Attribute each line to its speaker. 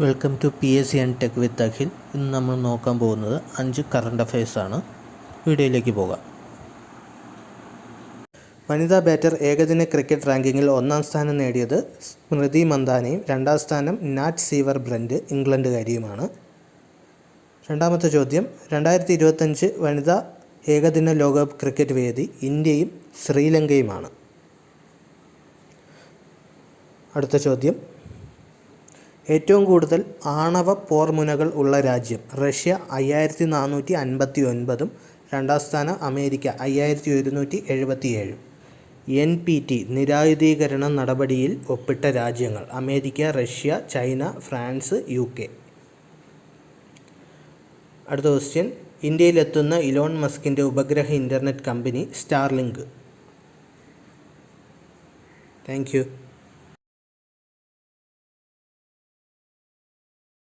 Speaker 1: Welcome to P S C and tech with Akhil ഇന്ന് നമ്മൾ നോക്കാൻ പോകുന്നത് അഞ്ച് കറണ്ട് ആണ്. വീഡിയോയിലേക്ക് പോകാം. വനിതാ ബാറ്റർ ഏകദിന ക്രിക്കറ്റ് റാങ്കിങ്ങിൽ ഒന്നാം സ്ഥാനം നേടിയത് സ്മൃതി മന്ദാനയും രണ്ടാം സ്ഥാനം നാറ്റ് സീവർ ബ്രൻഡ് ഇംഗ്ലണ്ടുകാരിയുമാണ്. രണ്ടാമത്തെ ചോദ്യം രണ്ടായിരത്തി ഇരുപത്തഞ്ച് വനിതാ ഏകദിന ലോകകപ്പ് ക്രിക്കറ്റ് വേദി ഇന്ത്യയും ശ്രീലങ്കയുമാണ്. അടുത്ത ചോദ്യം ഏറ്റവും കൂടുതൽ ആണവ പോർമുനകൾ ഉള്ള രാജ്യം റഷ്യ അയ്യായിരത്തി നാനൂറ്റി അൻപത്തി ഒൻപതും രണ്ടാം സ്ഥാനം അമേരിക്ക അയ്യായിരത്തി ഒരുന്നൂറ്റി എഴുപത്തി ഏഴും എൻ പി ടി നിരായുധീകരണ നടപടിയിൽ ഒപ്പിട്ട രാജ്യങ്ങൾ America Russia China France U K. അടുത്ത ക്വസ്റ്റ്യൻ ഇന്ത്യയിലെത്തുന്ന ഇലോൺ മസ്കിന്റെ ഉപഗ്രഹ internet company Starlink. Thank you